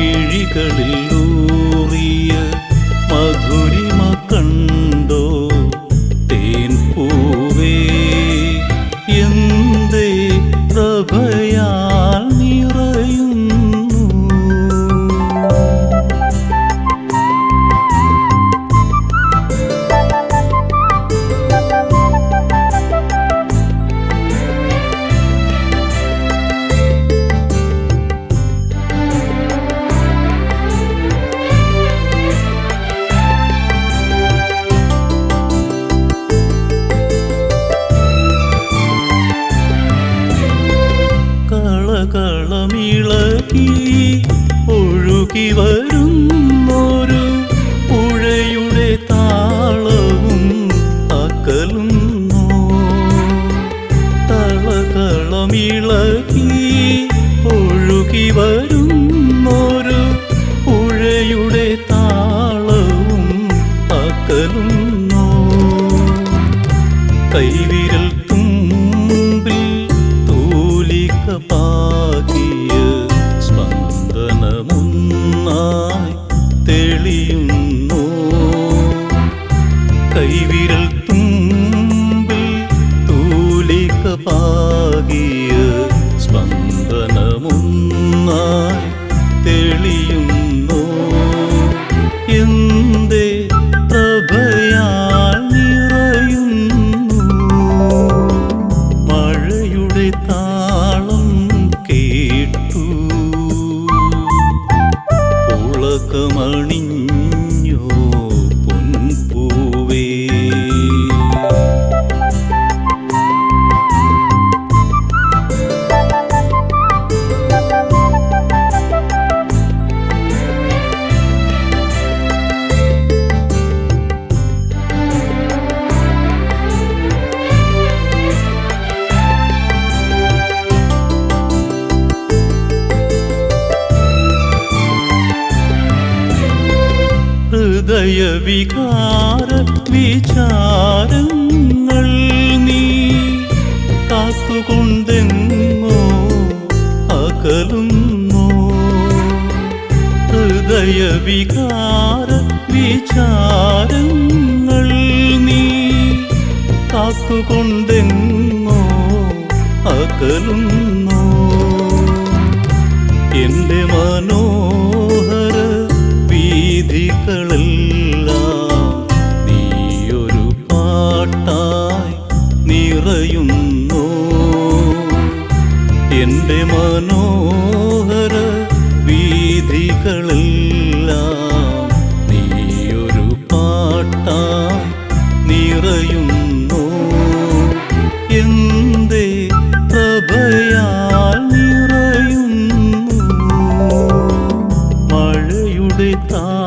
മിഴികളിൽ ഊറിയ മധുരിമ കൈവിരൽ തുമ്പിൽ തൂലിക പാകിയ സ്പന്ദനമുന്നായി ഹൃദയവികാര വിചാരങ്ങൾ നീ കാത്തുകൊണ്ടെങ്ങോ അകലുന്നോ? ഹൃദയ വികാര വിചാരങ്ങൾ നീ കാത്തുകൊണ്ടെങ്ങോ അകലുന്നു? എന്റെ മനോഹര വീതികളെല്ലാം നിറയുന്നു എന്റെ മനോഹര വീതികളെല്ലാം നീയൊരു പാട്ടായി നിറയുന്നു. എന്തേ പ്രഭയാൽ നിറയുന്നു. മഴയുടെ താളം